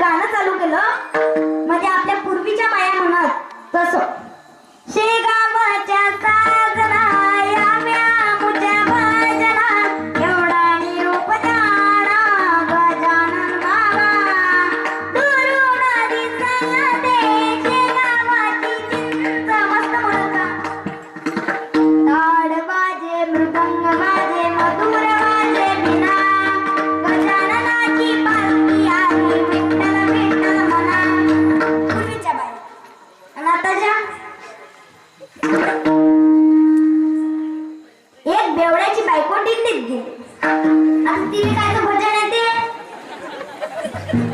गाणं चालू केलं? एक बेवड्याची बायको दिल्लीत गेली आता तिने काय भजन येते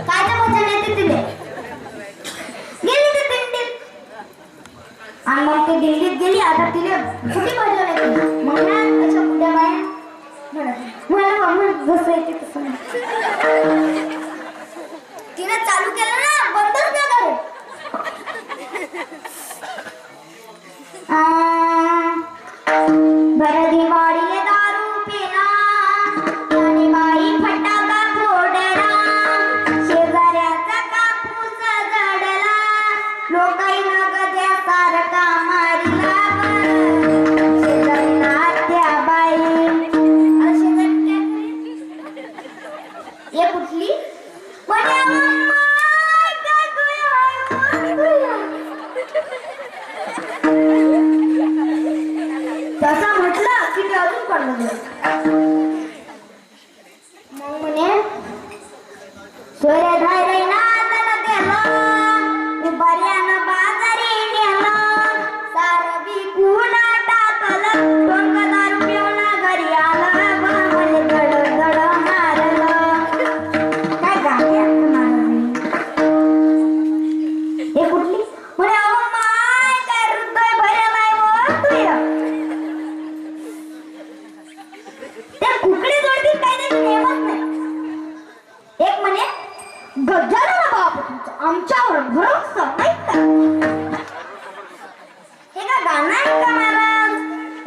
काय भजन येते तिने? गेली ते दिंडीत आणि मग ते दिंडीत गेली आता तिने कुठे भजन येते मग ना त्याच्या कुठ्या बाया मला मम्मी जसं येते तसं तिने चालू केलं ना बंदच नाही करे कुठली? तसा म्हटला की ते अजून पडलं मग म्हणे सूर्यधारे त्या कुकडी जोडतील काय नाही नेमच नाही. एक म्हणे गजानन बाप आमच्यावर भरोसा नाही का?